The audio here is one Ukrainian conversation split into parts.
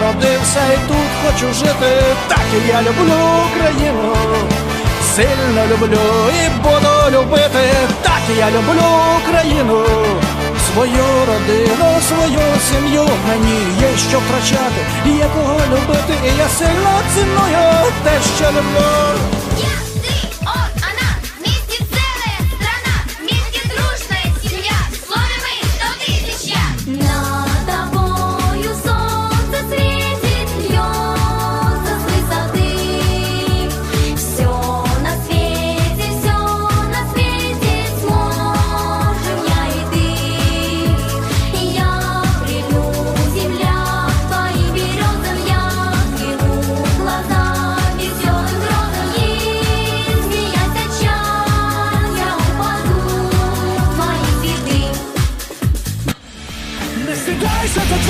народився і тут хочу жити. Так і я люблю Україну, сильно люблю і буду любити. Так я люблю Україну, свою родину, свою сім'ю. Мені є що втрачати, є кого любити, і я сильно ціную те, що люблю.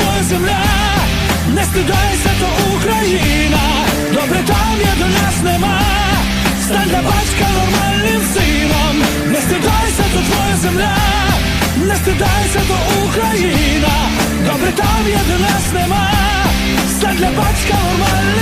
Твоя земля, не стидайся, то Україна. Добре там є до нас нема. Стань для батька нормальним сином. Не стидайся, то твоя земля, не стидайся, то Україна. Добре там є до нас нема. Стань для батька нормальним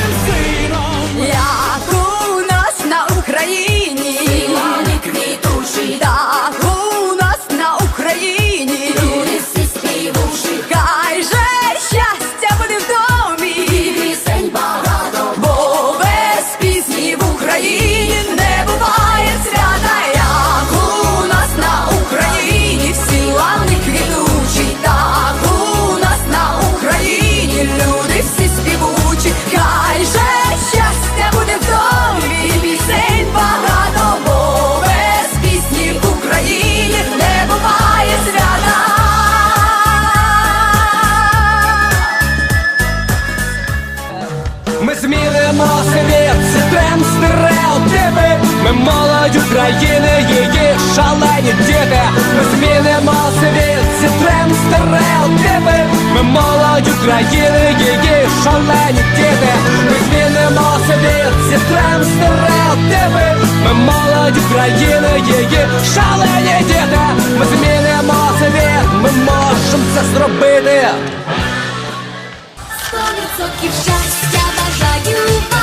молодь України, її шалені діти. Ми змінимо світ, зітрем стереотипи. Ми молодь України, її шалені діти. Ми змінимо світ, зітрем стереотипи. Ми молодь України, її шалені діти. Ми змінимо світ, ми можемо це зробити. сто відсотків щастя бажаю